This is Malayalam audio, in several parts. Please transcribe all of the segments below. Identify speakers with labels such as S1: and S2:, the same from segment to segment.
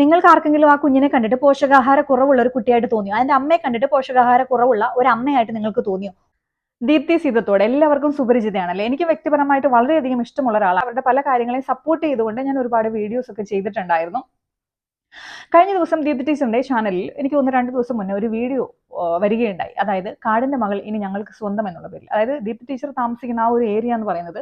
S1: നിങ്ങൾക്ക് ആർക്കെങ്കിലും ആ കുഞ്ഞിനെ കണ്ടിട്ട് പോഷകാഹാര കുറവുള്ള ഒരു കുട്ടിയായിട്ട് തോന്നിയോ? അതിന്റെ അമ്മയെ കണ്ടിട്ട് പോഷകാഹാര കുറവുള്ള ഒരു അമ്മയായിട്ട് നിങ്ങൾക്ക് തോന്നിയോ? ദീപ്തി സീതത്തോടെ എല്ലാവർക്കും സുപരിചിതയാണല്ലേ? എനിക്ക് വ്യക്തിപരമായിട്ട് വളരെയധികം ഇഷ്ടമുള്ള ഒരാളാണ്. അവരുടെ പല കാര്യങ്ങളെയും സപ്പോർട്ട് ചെയ്തുകൊണ്ട് ഞാൻ ഒരുപാട് വീഡിയോസ് ഒക്കെ ചെയ്തിട്ടുണ്ടായിരുന്നു. കഴിഞ്ഞ ദിവസം ദീപ്തി ടീച്ചറിന്റെ ചാനലിൽ എനിക്ക് ഒന്ന് രണ്ട് ദിവസം മുന്നേ ഒരു വീഡിയോ വരികയുണ്ടായി. അതായത് കാടിന്റെ മകൾ ഇനി ഞങ്ങൾക്ക് സ്വന്തം എന്നുള്ള പേരിൽ. അതായത് ദീപ് ടീച്ചർ താമസിക്കുന്ന ആ ഒരു ഏരിയ എന്ന് പറയുന്നത്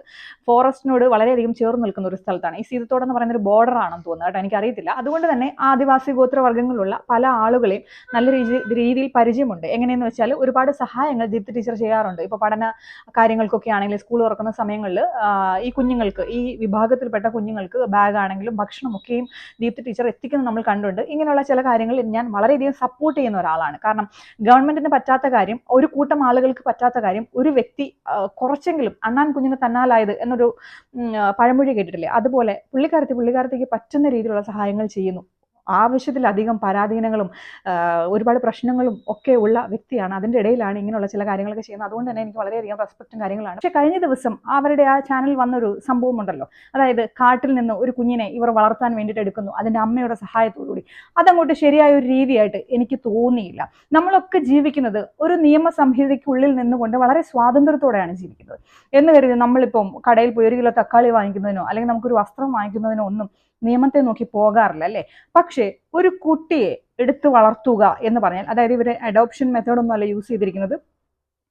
S1: ഫോറസ്റ്റിനോട് വളരെയധികം ചേർന്ന് നിൽക്കുന്ന ഒരു സ്ഥലത്താണ്. ഈ സീതത്തോട് എന്ന് പറയുന്ന ഒരു ബോർഡർ ആണെന്ന് തോന്നുന്നു കേട്ടോ എനിക്കറിയത്തില്ല. അതുകൊണ്ട് തന്നെ ആദിവാസി ഗോത്രവർഗങ്ങളുള്ള പല ആളുകളെയും നല്ല രീതി രീതിയിൽ പരിചയമുണ്ട്. എങ്ങനെയെന്ന് വെച്ചാൽ ഒരുപാട് സഹായങ്ങൾ ദീപ്തി ടീച്ചർ ചെയ്യാറുണ്ട്. ഇപ്പോൾ പഠന കാര്യങ്ങൾക്കൊക്കെ ആണെങ്കിലും സ്കൂൾ തുറക്കുന്ന സമയങ്ങളിൽ ഈ കുഞ്ഞുങ്ങൾക്ക് ഈ വിഭാഗത്തിൽപ്പെട്ട കുഞ്ഞുങ്ങൾക്ക് ബാഗ് ആണെങ്കിലും ഭക്ഷണമൊക്കെയും ദീപ്തി ടീച്ചർ എത്തിക്കുന്നത് നമ്മൾ കണ്ടുണ്ട്. ഇങ്ങനെയുള്ള ചില കാര്യങ്ങളിൽ ഞാൻ വളരെയധികം സപ്പോർട്ട് ചെയ്യുന്ന ഒരാളാണ്. കാരണം ഗവൺമെന്റിന് പറ്റാത്ത കാര്യം ഒരു കൂട്ടം ആളുകൾക്ക് പറ്റാത്ത കാര്യം ഒരു വ്യക്തി കുറച്ചെങ്കിലും അണ്ണാൻ കുഞ്ഞിന് തന്നാലായത് എന്നൊരു പഴമൊഴി കേട്ടിട്ടില്ലേ? അതുപോലെ പുള്ളിക്കാരത്തി പുള്ളിക്കാരത്തിക്ക് പറ്റുന്ന രീതിയിലുള്ള സഹായങ്ങൾ ചെയ്യുന്നു. ആവശ്യത്തിലധികം പരാധീനങ്ങളും ഒരുപാട് പ്രശ്നങ്ങളും ഒക്കെ ഉള്ള വ്യക്തിയാണ്. അതിന്റെ ഇടയിലാണ് ഇങ്ങനെയുള്ള ചില കാര്യങ്ങളൊക്കെ ചെയ്യുന്നത്. അതുകൊണ്ട് തന്നെ എനിക്ക് വളരെയധികം റെസ്പെക്റ്റും കാര്യങ്ങളാണ്. പക്ഷേ കഴിഞ്ഞ ദിവസം അവരുടെ ആ ചാനലിൽ വന്നൊരു സംഭവം ഉണ്ടല്ലോ. അതായത് കാട്ടിൽ നിന്ന് ഒരു കുഞ്ഞിനെ ഇവർ വളർത്താൻ വേണ്ടിയിട്ട് എടുക്കുന്നു. അതിന്റെ അമ്മയുടെ സഹായത്തോടുകൂടി. അതങ്ങോട്ട് ശരിയായ ഒരു രീതിയായിട്ട് എനിക്ക് തോന്നിയില്ല. നമ്മളൊക്കെ ജീവിക്കുന്നത് ഒരു നിയമ സംഹിതയ്ക്കുള്ളിൽ നിന്നുകൊണ്ട് വളരെ സ്വാതന്ത്ര്യത്തോടെയാണ് ജീവിക്കുന്നത്. എന്ന് കരുതി നമ്മളിപ്പം കടയിൽ പോയി ഒരു കിലോ തക്കാളി വാങ്ങിക്കുന്നതിനോ അല്ലെങ്കിൽ നമുക്കൊരു വസ്ത്രം വാങ്ങിക്കുന്നതിനോ ഒന്നും നിയമത്തെ നോക്കി പോകാറില്ല അല്ലേ? പക്ഷേ ഒരു കുട്ടിയെ എടുത്തു വളർത്തുക എന്ന് പറഞ്ഞാൽ അതായത് ഇവർ അഡോപ്ഷൻ മെത്തേഡൊന്നും അല്ല യൂസ് ചെയ്തിരിക്കുന്നത്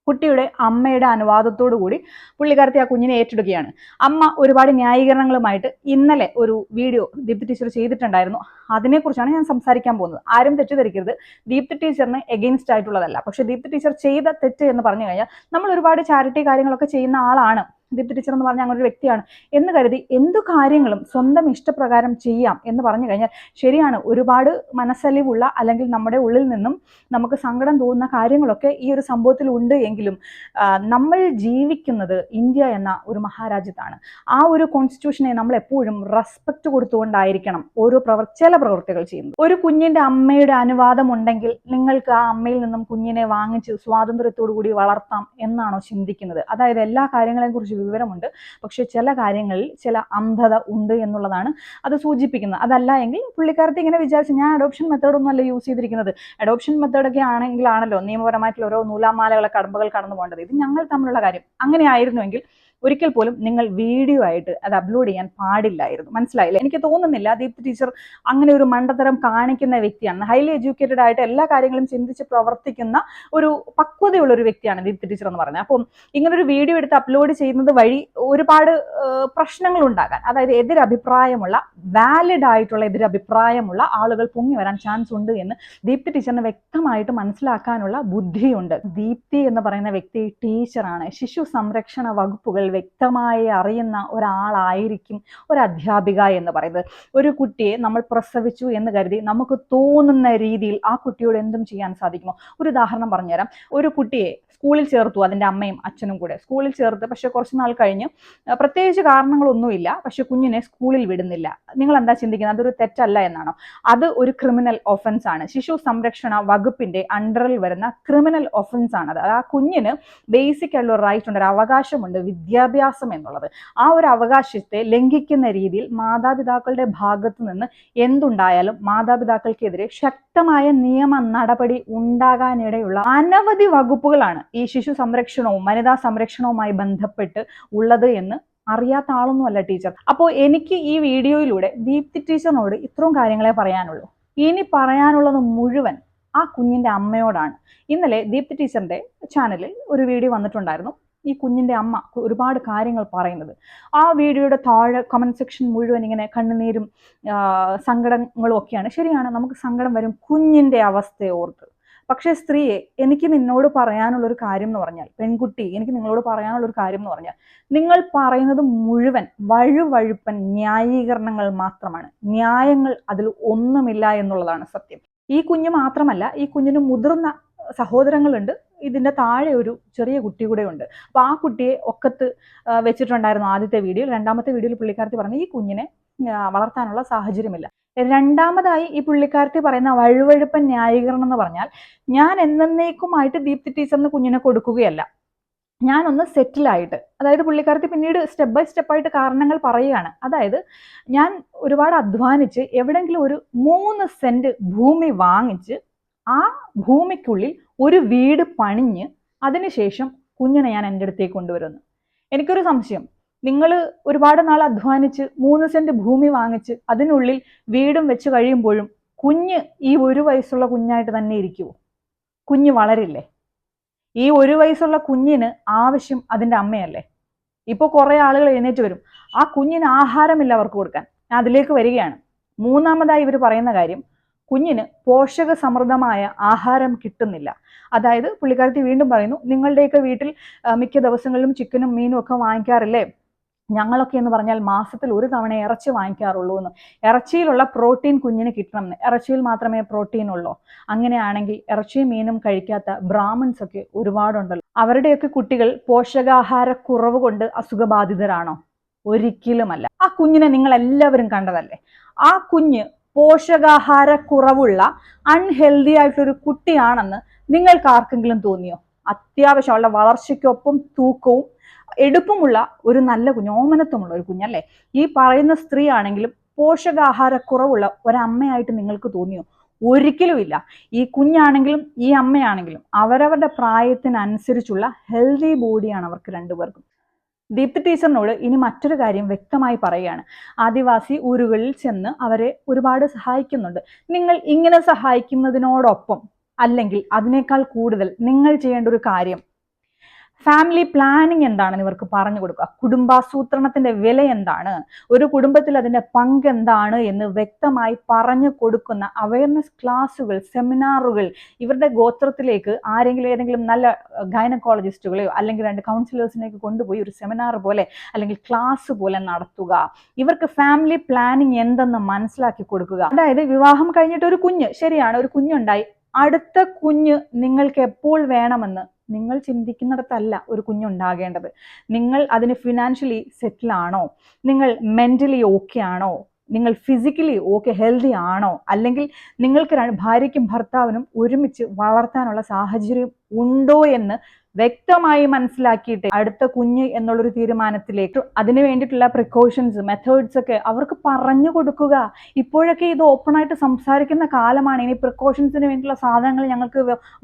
S1: കുട്ടിയുടെ അമ്മയുടെ അനുവാദത്തോടു കൂടി പുള്ളിക്കാരത്തി ആ കുഞ്ഞിനെ ഏറ്റെടുക്കുകയാണ്. അമ്മ ഒരുപാട് ന്യായീകരണങ്ങളുമായിട്ട് ഇന്നലെ ഒരു വീഡിയോ ദീപ്തി ടീച്ചർ ചെയ്തിട്ടുണ്ടായിരുന്നു. അതിനെക്കുറിച്ചാണ് ഞാൻ സംസാരിക്കാൻ പോകുന്നത്. ആരും തെറ്റിദ്ധരിക്കരുത്. ദീപ്തി ടീച്ചറിന് എഗെയിൻസ്റ്റ് ആയിട്ടുള്ളതല്ല. പക്ഷെ ദീപ്തി ടീച്ചർ ചെയ്ത തെറ്റ് എന്ന് പറഞ്ഞു കഴിഞ്ഞാൽ നമ്മൾ ഒരുപാട് ചാരിറ്റി കാര്യങ്ങളൊക്കെ ചെയ്യുന്ന ആളാണ്. ദീപ്തി ടീച്ചർ എന്ന് പറഞ്ഞ അങ്ങനെ ഒരു വ്യക്തിയാണ്. എന്ന് കരുതി എന്തു കാര്യങ്ങളും സ്വന്തം ഇഷ്ടപ്രകാരം ചെയ്യാം എന്ന് പറഞ്ഞു കഴിഞ്ഞാൽ ശരിയാണ്. ഒരുപാട് മനസ്സലിവുള്ള അല്ലെങ്കിൽ നമ്മുടെ ഉള്ളിൽ നിന്നും നമുക്ക് സങ്കടം തോന്നുന്ന കാര്യങ്ങളൊക്കെ ഈ ഒരു സംഭവത്തിൽ ഉണ്ട് എങ്കിലും നമ്മൾ ജീവിക്കുന്നത് ഇന്ത്യ എന്ന ഒരു മഹാരാജ്യത്താണ്. ആ ഒരു കോൺസ്റ്റിറ്റ്യൂഷനെ നമ്മൾ എപ്പോഴും റെസ്പെക്ട് കൊടുത്തുകൊണ്ടായിരിക്കണം ഓരോ പ്രവർ ചില പ്രവൃത്തികൾ ചെയ്യുന്നത്. ഒരു കുഞ്ഞിന്റെ അമ്മയുടെ അനുവാദം ഉണ്ടെങ്കിൽ നിങ്ങൾക്ക് ആ അമ്മയിൽ നിന്നും കുഞ്ഞിനെ വാങ്ങിച്ച് സ്വാതന്ത്ര്യത്തോടു കൂടി വളർത്താം എന്നാണോ ചിന്തിക്കുന്നത്. അതായത് എല്ലാ കാര്യങ്ങളെയും കുറിച്ച് വിവരമുണ്ട്. പക്ഷെ ചില കാര്യങ്ങളിൽ ചില അന്ധത ഉണ്ട് എന്നുള്ളതാണ് അത് സൂചിപ്പിക്കുന്നത്. അതല്ല എങ്കിൽ പുള്ളിക്കാരത്തി ഇങ്ങനെ വിചാരിച്ച് ഞാൻ അഡോപ്ഷൻ മെത്തേഡ് ഒന്നും അല്ല യൂസ് ചെയ്തിരിക്കുന്നത് അഡോപ്ഷൻ മെത്തേഡൊക്കെ ആണെങ്കിലാണല്ലോ നിയമപരമായിട്ടുള്ള ഓരോ നൂലാമാലകളെ കടമ്പകൾ കടന്നു പോകേണ്ടത് ഇത് ഞങ്ങൾ തമ്മിലുള്ള കാര്യം. അങ്ങനെ ആയിരുന്നുവെങ്കിൽ ഒരിക്കൽ പോലും നിങ്ങൾ വീഡിയോ ആയിട്ട് അത് അപ്ലോഡ് ചെയ്യാൻ പാടില്ലായിരുന്നു. മനസ്സിലായില്ല? എനിക്ക് തോന്നുന്നില്ല ദീപ്തി ടീച്ചർ അങ്ങനെ ഒരു മണ്ടത്തരം കാണിക്കുന്ന വ്യക്തിയാണ്. ഹൈലി എഡ്യൂക്കേറ്റഡ് ആയിട്ട് എല്ലാ കാര്യങ്ങളും ചിന്തിച്ച് പ്രവർത്തിക്കുന്ന ഒരു പക്വതയുള്ള ഒരു വ്യക്തിയാണ് ദീപ്തി ടീച്ചർ എന്ന് പറയുന്നത്. അപ്പം ഇങ്ങനൊരു വീഡിയോ എടുത്ത് അപ്ലോഡ് ചെയ്യുന്നത് വഴി ഒരുപാട് പ്രശ്നങ്ങൾ ഉണ്ടാകാൻ അതായത് എതിരഭിപ്രായമുള്ള വാലിഡ് ആയിട്ടുള്ള എതിരഭിപ്രായമുള്ള ആളുകൾ പൊങ്ങി വരാൻ ചാൻസ് ഉണ്ട് എന്ന് ദീപ്തി ടീച്ചറിന് വ്യക്തമായിട്ട് മനസ്സിലാക്കാനുള്ള ബുദ്ധിയുണ്ട്. ദീപ്തി എന്ന് പറയുന്ന വ്യക്തി ടീച്ചറാണ്. ശിശു സംരക്ഷണ വകുപ്പുകൾ വ്യക്തമായി അറിയുന്ന ഒരാളായിരിക്കും ഒരു അധ്യാപിക എന്ന് പറയുന്നത്. ഒരു കുട്ടിയെ നമ്മൾ പ്രസവിച്ചു എന്ന് കരുതി നമുക്ക് തോന്നുന്ന രീതിയിൽ ആ കുട്ടിയോട് എന്തും ചെയ്യാൻ സാധിക്കുമോ? ഒരു ഉദാഹരണം പറഞ്ഞുതരാം. ഒരു കുട്ടിയെ സ്കൂളിൽ ചേർത്തു അതിന്റെ അമ്മയും അച്ഛനും കൂടെ സ്കൂളിൽ ചേർത്ത് പക്ഷേ കുറച്ച് നാൾ കഴിഞ്ഞ് പ്രത്യേകിച്ച് കാരണങ്ങളൊന്നുമില്ല പക്ഷെ കുഞ്ഞിനെ സ്കൂളിൽ വിടുന്നില്ല. നിങ്ങൾ എന്താ ചിന്തിക്കുന്നത്? അതൊരു തെറ്റല്ല എന്നാണോ? അത് ഒരു ക്രിമിനൽ ഒഫൻസ് ആണ്. ശിശു സംരക്ഷണ വകുപ്പിന്റെ അണ്ടറിൽ വരുന്ന ക്രിമിനൽ ഒഫൻസ് ആണ് അത്. ആ കുഞ്ഞിന് ബേസിക് ആയിട്ടുള്ള റൈറ്റ് ഉണ്ട് ഒരു അവകാശമുണ്ട് വിദ്യാഭ്യാസം എന്നുള്ളത്. ആ ഒരു അവകാശത്തെ ലംഘിക്കുന്ന രീതിയിൽ മാതാപിതാക്കളുടെ ഭാഗത്തു നിന്ന് എന്തുണ്ടായാലും മാതാപിതാക്കൾക്കെതിരെ ശക്തമായ നിയമ നടപടി ഉണ്ടാകാനിടയുള്ള അനവധി വകുപ്പുകളാണ് ഈ ശിശു സംരക്ഷണവും വനിതാ സംരക്ഷണവുമായി ബന്ധപ്പെട്ട് ഉള്ളത് എന്ന് അറിയാത്ത ആളൊന്നുമല്ല ടീച്ചർ. അപ്പോൾ എനിക്ക് ഈ വീഡിയോയിലൂടെ ദീപ്തി ടീച്ചറിനോട് ഇത്രയും കാര്യങ്ങളെ പറയാനുള്ളൂ. ഇനി പറയാനുള്ളത് മുഴുവൻ ആ കുഞ്ഞിന്റെ അമ്മയോടാണ്. ഇന്നലെ ദീപ്തി ടീച്ചറിന്റെ ചാനലിൽ ഒരു വീഡിയോ വന്നിട്ടുണ്ടായിരുന്നു. ഈ കുഞ്ഞിന്റെ അമ്മ ഒരുപാട് കാര്യങ്ങൾ പറയുന്നത്. ആ വീഡിയോയുടെ താഴെ കമന്റ് സെക്ഷൻ മുഴുവൻ ഇങ്ങനെ കണ്ണുനീരും സങ്കടങ്ങളും ഒക്കെയാണ്. ശരിയാണ് നമുക്ക് സങ്കടം വരും കുഞ്ഞിന്റെ അവസ്ഥയെ ഓർത്ത്. പക്ഷേ സ്ത്രീയെ എനിക്ക് നിന്നോട് പറയാനുള്ള ഒരു കാര്യം എന്ന് പറഞ്ഞാൽ പെൺകുട്ടി എനിക്ക് നിങ്ങളോട് പറയാനുള്ള ഒരു കാര്യം എന്ന് പറഞ്ഞാൽ നിങ്ങൾ പറയുന്നത് മുഴുവൻ വഴുവഴുപ്പൻ ന്യായീകരണങ്ങൾ മാത്രമാണ്. ന്യായങ്ങൾ അതിൽ ഒന്നുമില്ല എന്നുള്ളതാണ് സത്യം. ഈ കുഞ്ഞ് മാത്രമല്ല ഈ കുഞ്ഞിന് മുതിർന്ന സഹോദരങ്ങളുണ്ട്. ഇതിന്റെ താഴെ ഒരു ചെറിയ കുട്ടി കൂടെ ഉണ്ട്. അപ്പൊ ആ കുട്ടിയെ ഒക്കത്ത് വെച്ചിട്ടുണ്ടായിരുന്നു ആദ്യത്തെ വീഡിയോയിൽ. രണ്ടാമത്തെ വീഡിയോയിൽ പുള്ളിക്കാരത്തി പറഞ്ഞു ഈ കുഞ്ഞിനെ വളർത്താനുള്ള സാഹചര്യമില്ല. രണ്ടാമതായി ഈ പുള്ളിക്കാരത്തി പറയുന്ന വഴുവഴുപ്പൻ ന്യായീകരണം എന്ന് പറഞ്ഞാൽ ഞാൻ എന്നേക്കുമായിട്ട് ദീപ്തി ടീച്ചറിന് കുഞ്ഞിനെ കൊടുക്കുകയല്ല. ഞാനൊന്ന് സെറ്റിലായിട്ട് അതായത് പുള്ളിക്കാരത്തി പിന്നീട് സ്റ്റെപ്പ് ബൈ സ്റ്റെപ്പായിട്ട് കാരണങ്ങൾ പറയുകയാണ്. അതായത് ഞാൻ ഒരുപാട് അധ്വാനിച്ച് എവിടെങ്കിലും ഒരു മൂന്ന് സെന്റ് ഭൂമി വാങ്ങിച്ച് ആ ഭൂമിക്കുള്ളിൽ ഒരു വീട് പണിഞ്ഞ് അതിനുശേഷം കുഞ്ഞിനെ ഞാൻ എന്റെ അടുത്തേക്ക് കൊണ്ടുവരുന്നു. എനിക്കൊരു സംശയം. നിങ്ങൾ ഒരുപാട് നാൾ അധ്വാനിച്ച് മൂന്ന് സെന്റ് ഭൂമി വാങ്ങിച്ച് അതിനുള്ളിൽ വീടും വെച്ച് കഴിയുമ്പോഴും കുഞ്ഞ് ഈ ഒരു വയസ്സുള്ള കുഞ്ഞായിട്ട് തന്നെ ഇരിക്കുമോ കുഞ്ഞ് വളരില്ലേ? ഈ ഒരു വയസ്സുള്ള കുഞ്ഞിന് ആവശ്യം അതിന്റെ അമ്മയല്ലേ? ഇപ്പോൾ കുറേ ആളുകൾ എഴുന്നേറ്റ് വരും. ആ കുഞ്ഞിന് ആഹാരമില്ല അവർക്ക് കൊടുക്കാൻ. ഞാൻ അതിലേക്ക് വരികയാണ്. മൂന്നാമതായി ഇവർ പറയുന്ന കാര്യം കുഞ്ഞിന് പോഷക സമൃദ്ധമായ ആഹാരം കിട്ടുന്നില്ല. അതായത് പുള്ളിക്കാരത്തി വീണ്ടും പറയുന്നു നിങ്ങളുടെയൊക്കെ വീട്ടിൽ മിക്ക ദിവസങ്ങളിലും ചിക്കനും മീനും ഒക്കെ വാങ്ങിക്കാറില്ലേ? ഞങ്ങളൊക്കെ എന്ന് പറഞ്ഞാൽ മാസത്തിൽ ഒരു തവണ ഇറച്ചി വാങ്ങിക്കാറുള്ളൂ എന്ന്. ഇറച്ചിയിലുള്ള പ്രോട്ടീൻ കുഞ്ഞിന് കിട്ടണം ഇറച്ചിയിൽ മാത്രമേ പ്രോട്ടീൻ ഉള്ളൂ? അങ്ങനെയാണെങ്കിൽ ഇറച്ചിയും മീനും കഴിക്കാത്ത ബ്രാഹ്മിൺസ് ഒക്കെ ഒരുപാടുണ്ടല്ലോ. അവരുടെയൊക്കെ കുട്ടികൾ പോഷകാഹാരക്കുറവ് കൊണ്ട് അസുഖബാധിതരാണോ? ഒരിക്കലുമല്ല. ആ കുഞ്ഞിനെ നിങ്ങൾ എല്ലാവരും കണ്ടതല്ലേ? ആ കുഞ്ഞ് പോഷകാഹാരക്കുറവുള്ള അൺഹെൽതി ആയിട്ടൊരു കുട്ടിയാണെന്ന് നിങ്ങൾക്ക് ആർക്കെങ്കിലും തോന്നിയോ? അത്യാവശ്യമുള്ള വളർച്ചയ്ക്കൊപ്പം തൂക്കവും എടുപ്പുമുള്ള ഒരു നല്ല കുഞ്ഞ് ഓമനത്വമുള്ള ഒരു കുഞ്ഞല്ലേ? ഈ പറയുന്ന സ്ത്രീ ആണെങ്കിലും പോഷകാഹാരക്കുറവുള്ള ഒരമ്മയായിട്ട് നിങ്ങൾക്ക് തോന്നിയോ? ഒരിക്കലും ഇല്ല ഈ കുഞ്ഞാണെങ്കിലും ഈ അമ്മയാണെങ്കിലും അവരവരുടെ പ്രായത്തിനനുസരിച്ചുള്ള ഹെൽത്തി ബോഡിയാണ് അവർക്ക് രണ്ടുപേർക്കും. ദീപ്തി ടീച്ചറിനോട് ഇനി മറ്റൊരു കാര്യം വ്യക്തമായി പറയുകയാണ്. ആദിവാസി ഊരുകളിൽ ചെന്ന് അവരെ ഒരുപാട് സഹായിക്കുന്നുണ്ട്. നിങ്ങൾ ഇങ്ങനെ സഹായിക്കുന്നതിനോടൊപ്പം അല്ലെങ്കിൽ അതിനേക്കാൾ കൂടുതൽ നിങ്ങൾ ചെയ്യേണ്ട ഒരു കാര്യം ഫാമിലി പ്ലാനിങ് എന്താണെന്ന് ഇവർക്ക് പറഞ്ഞു കൊടുക്കുക. കുടുംബാസൂത്രണത്തിന്റെ വില എന്താണ്? ഒരു കുടുംബത്തിൽ അതിന്റെ പങ്ക് എന്താണ് എന്ന് വ്യക്തമായി പറഞ്ഞു കൊടുക്കുന്ന അവയർനെസ് ക്ലാസ്സുകൾ സെമിനാറുകൾ ഇവരുടെ ഗോത്രത്തിലേക്ക് ആരെങ്കിലും ഏതെങ്കിലും നല്ല ഗൈനക്കോളജിസ്റ്റുകളെയോ അല്ലെങ്കിൽ രണ്ട് കൗൺസിലേഴ്സിനെയൊക്കെ കൊണ്ടുപോയി ഒരു സെമിനാർ പോലെ അല്ലെങ്കിൽ ക്ലാസ് പോലെ നടത്തുക. ഇവർക്ക് ഫാമിലി പ്ലാനിങ് എന്തെന്ന് മനസ്സിലാക്കി കൊടുക്കുക. അതായത് വിവാഹം കഴിഞ്ഞിട്ട് ഒരു കുഞ്ഞ് ശരിയാണ് ഒരു കുഞ്ഞുണ്ടായി. അടുത്ത കുഞ്ഞ് നിങ്ങൾക്ക് എപ്പോൾ വേണമെന്ന് നിങ്ങൾ ചിന്തിക്കുന്നിടത്തല്ല ഒരു കുഞ്ഞുണ്ടാകേണ്ടത് നിങ്ങൾ അതിന് ഫിനാൻഷ്യലി സെറ്റിൽ ആണോ? നിങ്ങൾ മെന്റലി ഓക്കെ ആണോ? നിങ്ങൾ ഫിസിക്കലി ഓക്കെ ഹെൽത്തി ആണോ? അല്ലെങ്കിൽ നിങ്ങൾക്ക് ഭാര്യയ്ക്കും ഭർത്താവിനും ഒരുമിച്ച് വളർത്താനുള്ള സാഹചര്യം ഉണ്ടോ എന്ന് വ്യക്തമായി മനസ്സിലാക്കിയിട്ട് അടുത്ത കുഞ്ഞ് എന്നുള്ളൊരു തീരുമാനത്തിലേക്ക് അതിന് വേണ്ടിയിട്ടുള്ള പ്രിക്കോഷൻസ് മെത്തേഡ്സ് ഒക്കെ അവർക്ക് പറഞ്ഞു കൊടുക്കുക. ഇപ്പോഴൊക്കെ ഇത് ഓപ്പൺ ആയിട്ട് സംസാരിക്കുന്ന കാലമാണ്. ഇനി പ്രിക്കോഷൻസിന് വേണ്ടിയിട്ടുള്ള സാധനങ്ങൾ ഞങ്ങൾക്ക്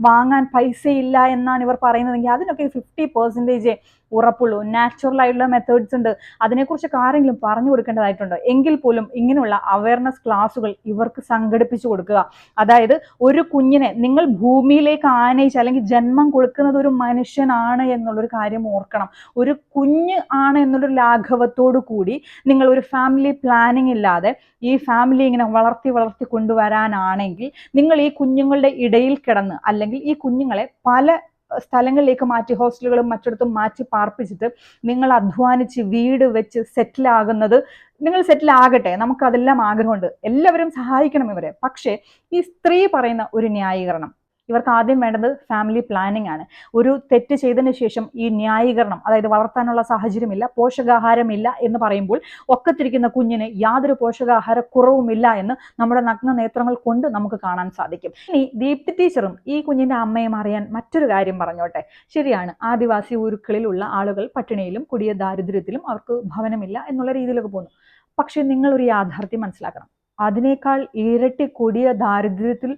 S1: വാങ്ങാൻ പൈസയില്ല എന്നാണ് ഇവർ പറയുന്നതെങ്കിൽ അതിനൊക്കെ ഫിഫ്റ്റി പെർസെന്റേജ് ഉറപ്പുള്ളൂ. നാച്ചുറൽ ആയിട്ടുള്ള മെത്തേഡ്സ് ഉണ്ട്. അതിനെക്കുറിച്ചൊക്കെ ആരെങ്കിലും പറഞ്ഞു കൊടുക്കേണ്ടതായിട്ടുണ്ട്. എങ്കിൽ പോലും ഇങ്ങനെയുള്ള അവയർനെസ് ക്ലാസ്സുകൾ ഇവർക്ക് സംഘടിപ്പിച്ചു കൊടുക്കുക. അതായത് ഒരു കുഞ്ഞിനെ നിങ്ങൾ ഭൂമിയിലേക്ക് ആനയിച്ച് അല്ലെങ്കിൽ ജന്മം കൊടുക്കുന്നത് ഒരു മനുഷ്യനാണ് എന്നുള്ളൊരു കാര്യം ഓർക്കണം. ഒരു കുഞ്ഞ് ആണ് എന്നുള്ളൊരു ലാഘവത്തോടു കൂടി നിങ്ങൾ ഒരു ഫാമിലി പ്ലാനിങ് ഇല്ലാതെ ഈ ഫാമിലി ഇങ്ങനെ വളർത്തി വളർത്തി കൊണ്ടുവരാനാണെങ്കിൽ നിങ്ങൾ ഈ കുഞ്ഞുങ്ങളുടെ ഇടയിൽ കിടന്ന് അല്ലെങ്കിൽ ഈ കുഞ്ഞുങ്ങളെ പല സ്ഥലങ്ങളിലേക്ക് മാറ്റി ഹോസ്റ്റലുകളും മറ്റിടത്തും മാറ്റി പാർപ്പിച്ചിട്ട് നിങ്ങൾ അധ്വാനിച്ച് വീട് വെച്ച് സെറ്റിൽ ആകുന്നത് നിങ്ങൾ സെറ്റിൽ ആകട്ടെ. നമുക്ക് അതെല്ലാം ആഗ്രഹമുണ്ട്. എല്ലാവരും സഹായിക്കണം ഇവരെ. പക്ഷേ ഈ സ്ത്രീ പറയുന്ന ഒരു ന്യായീകരണം. ഇവർക്ക് ആദ്യം വേണ്ടത് ഫാമിലി പ്ലാനിങ് ആണ്. ഒരു തെറ്റ് ചെയ്തതിന് ശേഷം ഈ ന്യായീകരണം അതായത് വളർത്താനുള്ള സാഹചര്യമില്ല പോഷകാഹാരമില്ല എന്ന് പറയുമ്പോൾ ഒക്കത്തിരിക്കുന്ന കുഞ്ഞിന് യാതൊരു പോഷകാഹാര കുറവുമില്ല എന്ന് നമ്മുടെ നഗ്ന നേത്രങ്ങൾ കൊണ്ട് നമുക്ക് കാണാൻ സാധിക്കും. ഇനി ദീപ്തി ടീച്ചറും ഈ കുഞ്ഞിന്റെ അമ്മയും അറിയാൻ മറ്റൊരു കാര്യം പറഞ്ഞോട്ടെ. ശരിയാണ് ആദിവാസി ഊരുക്കളിലുള്ള ആളുകൾ പട്ടിണിയിലും കുടിയ ദാരിദ്ര്യത്തിലും അവർക്ക് ഭവനമില്ല എന്നുള്ള രീതിയിലൊക്കെ പോകുന്നു. പക്ഷെ നിങ്ങൾ ഒരു യാഥാർത്ഥ്യം മനസ്സിലാക്കണം. അതിനേക്കാൾ ഇരട്ടി കൊടിയ ദാരിദ്ര്യത്തിൽ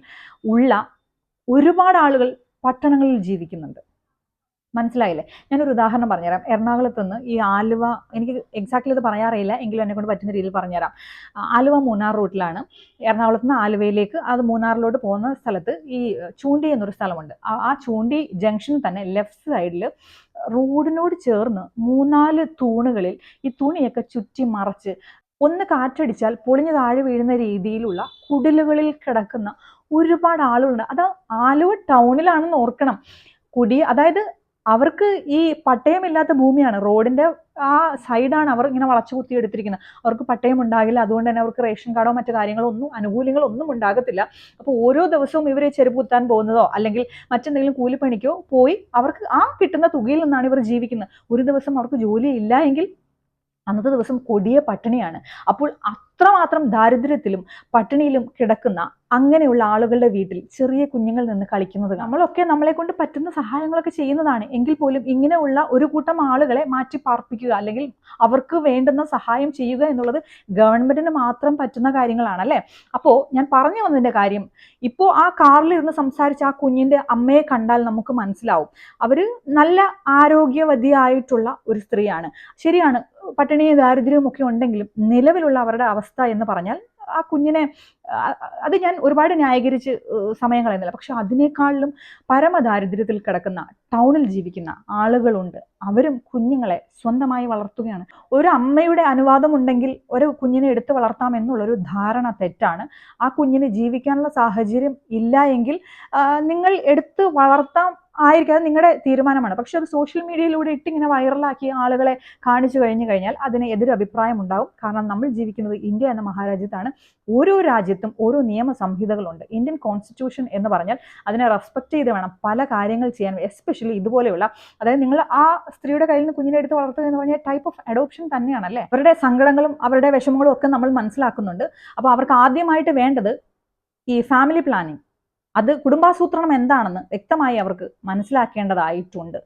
S1: ഉള്ള ഒരുപാട് ആളുകൾ പട്ടണങ്ങളിൽ ജീവിക്കുന്നുണ്ട്. മനസ്സിലായില്ലേ? ഞാനൊരു ഉദാഹരണം പറഞ്ഞുതരാം. എറണാകുളത്ത് നിന്ന് ഈ ആലുവ എനിക്ക് എക്സാക്ട്ലി ഇത് പറയാറില്ല എങ്കിലും എന്നെ കൊണ്ട് പറ്റുന്ന രീതിയിൽ പറഞ്ഞുതരാം. ആലുവ മൂന്നാർ റൂട്ടിലാണ്. എറണാകുളത്ത് നിന്ന് ആലുവയിലേക്ക് അത് മൂന്നാറിലോട്ട് പോകുന്ന സ്ഥലത്ത് ഈ ചൂണ്ടി എന്നൊരു സ്ഥലമുണ്ട്. ആ- ചൂണ്ടി ജംഗ്ഷൻ തന്നെ ലെഫ്റ്റ് സൈഡിൽ റോഡിനോട് ചേർന്ന് മൂന്നാൽ തൂണുകളിൽ ഈ തുണിയൊക്കെ ചുറ്റി മറച്ച് ഒന്ന് കാറ്റടിച്ചാൽ പൊളിഞ്ഞു താഴെ വീഴുന്ന രീതിയിലുള്ള കുടിലുകളിൽ കിടക്കുന്ന ഒരുപാട് ആളുകളുണ്ട്. അത് ആലുവ ടൗണിലാണെന്ന് ഓർക്കണം. കുടി അതായത് അവർക്ക് ഈ പട്ടയമില്ലാത്ത ഭൂമിയാണ്. റോഡിന്റെ ആ സൈഡാണ് അവർ ഇങ്ങനെ വളച്ചു കുത്തി എടുത്തിരിക്കുന്നത് അവർക്ക് പട്ടയം ഉണ്ടാകില്ല അതുകൊണ്ട് തന്നെ അവർക്ക് റേഷൻ കാർഡോ മറ്റു കാര്യങ്ങളോ ഒന്നും ആനുകൂല്യങ്ങളോ ഒന്നും ഉണ്ടാകത്തില്ല. അപ്പോൾ ഓരോ ദിവസവും ഇവരെ ചെരുപ്പ് കുത്താൻ പോകുന്നതോ അല്ലെങ്കിൽ മറ്റെന്തെങ്കിലും കൂലിപ്പണിക്കോ പോയി അവർക്ക് ആ കിട്ടുന്ന തുകയിൽ നിന്നാണ് ഇവർ ജീവിക്കുന്നത്. ഒരു ദിവസം അവർക്ക് ജോലി ഇല്ല എങ്കിൽ അന്നത്തെ ദിവസം കൊടിയ പട്ടിണിയാണ്. അപ്പോൾ അത്രമാത്രം ദാരിദ്ര്യത്തിലും പട്ടിണിയിലും കിടക്കുന്ന അങ്ങനെയുള്ള ആളുകളുടെ വീട്ടിൽ ചെറിയ കുഞ്ഞുങ്ങൾ നിന്ന് കളിക്കുന്നത് നമ്മളൊക്കെ നമ്മളെ കൊണ്ട് പറ്റുന്ന സഹായങ്ങളൊക്കെ ചെയ്യുന്നതാണ്. എങ്കിൽ പോലും ഇങ്ങനെയുള്ള ഒരു കൂട്ടം ആളുകളെ മാറ്റി പാർപ്പിക്കുക അല്ലെങ്കിൽ അവർക്ക് വേണ്ടുന്ന സഹായം ചെയ്യുക എന്നുള്ളത് ഗവൺമെന്റിന് മാത്രം പറ്റുന്ന കാര്യങ്ങളാണ് അല്ലേ? അപ്പോൾ ഞാൻ പറഞ്ഞു വന്നതിന്റെ കാര്യം ഇപ്പോ ആ കാറിൽ ഇരുന്ന് സംസാരിച്ച ആ കുഞ്ഞിന്റെ അമ്മയെ കണ്ടാൽ നമുക്ക് മനസ്സിലാവും. അവർ നല്ല ആരോഗ്യവതിയായിട്ടുള്ള ഒരു സ്ത്രീയാണ്. ശരിയാണ് പട്ടിണിയും ദാരിദ്ര്യവും ഒക്കെ ഉണ്ടെങ്കിലും നിലവിലുള്ള അവരുടെ അവസ്ഥ എന്ന് പറഞ്ഞാൽ ആ കുഞ്ഞിനെ അത് ഞാൻ ഒരുപാട് ന്യായീകരിച്ച് സമയം കളയുന്നില്ല പക്ഷെ അതിനേക്കാളിലും പരമദാരിദ്ര്യത്തിൽ കിടക്കുന്ന ടൗണിൽ ജീവിക്കുന്ന ആളുകളുണ്ട്. അവരും കുഞ്ഞുങ്ങളെ സ്വന്തമായി വളർത്തുകയാണ്. ഒരു അമ്മയുടെ അനുവാദം ഉണ്ടെങ്കിൽ ഒരു കുഞ്ഞിനെ എടുത്തു വളർത്താം എന്നുള്ളൊരു ധാരണ തെറ്റാണ്. ആ കുഞ്ഞിന് ജീവിക്കാനുള്ള സാഹചര്യം ഇല്ല എങ്കിൽ നിങ്ങൾ എടുത്ത് വളർത്താം ആയിരിക്കും. അത് നിങ്ങളുടെ തീരുമാനമാണ്. പക്ഷെ അത് സോഷ്യൽ മീഡിയയിലൂടെ ഇട്ട് ഇങ്ങനെ വൈറലാക്കി ആളുകളെ കാണിച്ചു കഴിഞ്ഞു കഴിഞ്ഞാൽ അതിന് എതിരെ അഭിപ്രായം ഉണ്ടാവും കാരണം നമ്മൾ ജീവിക്കുന്നത് ഇന്ത്യ എന്ന മഹാരാജ്യത്താണ്. ഓരോ രാജ്യത്തും ഓരോ നിയമ സംഹിതകളുണ്ട്. ഇന്ത്യൻ കോൺസ്റ്റിറ്റ്യൂഷൻ എന്ന് പറഞ്ഞാൽ അതിനെ റെസ്പെക്ട് ചെയ്ത് വേണം പല കാര്യങ്ങൾ ചെയ്യാൻ. എസ്പെഷ്യലി ഇതുപോലെയുള്ള അതായത് നിങ്ങൾ ആ സ്ത്രീയുടെ കയ്യിൽ നിന്ന് കുഞ്ഞിനെ എടുത്ത് വളർത്തുക എന്ന് പറഞ്ഞാൽ ടൈപ്പ് ഓഫ് അഡോപ്ഷൻ തന്നെയാണല്ലേ? അവരുടെ സങ്കടങ്ങളും അവരുടെ വിഷമങ്ങളും ഒക്കെ നമ്മൾ മനസ്സിലാക്കുന്നുണ്ട്. അപ്പോൾ അവർക്ക് ആദ്യമായിട്ട് വേണ്ടത് ഈ ഫാമിലി പ്ലാനിങ് അത് കുടുംബാസൂത്രണം എന്താണെന്ന് വ്യക്തമായി അവർക്ക് മനസ്സിലാക്കേണ്ടതായിട്ടുണ്ട്.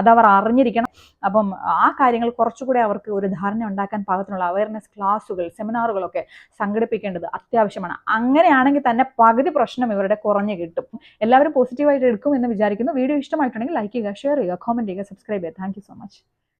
S1: അതവർ അറിഞ്ഞിരിക്കണം. അപ്പം ആ കാര്യങ്ങൾ കുറച്ചുകൂടെ അവർക്ക് ഒരു ധാരണ ഉണ്ടാക്കാൻ പാകത്തിനുള്ള അവയർനെസ് ക്ലാസ്സുകൾ സെമിനാറുകളൊക്കെ സംഘടിപ്പിക്കേണ്ടത് അത്യാവശ്യമാണ്. അങ്ങനെയാണെങ്കിൽ തന്നെ പകുതി പ്രശ്നം ഇവരുടെ കുറഞ്ഞു കിട്ടും. എല്ലാവരും പോസിറ്റീവായിട്ട് എടുക്കും എന്ന് വിചാരിക്കുന്നു. വീഡിയോ ഇഷ്ടമായിട്ടുണ്ടെങ്കിൽ ലൈക്ക് ചെയ്യുക ഷെയർ ചെയ്യുക കോമന്റ് ചെയ്യുക സബ്സ്ക്രൈബ് ചെയ്യുക. Thank so much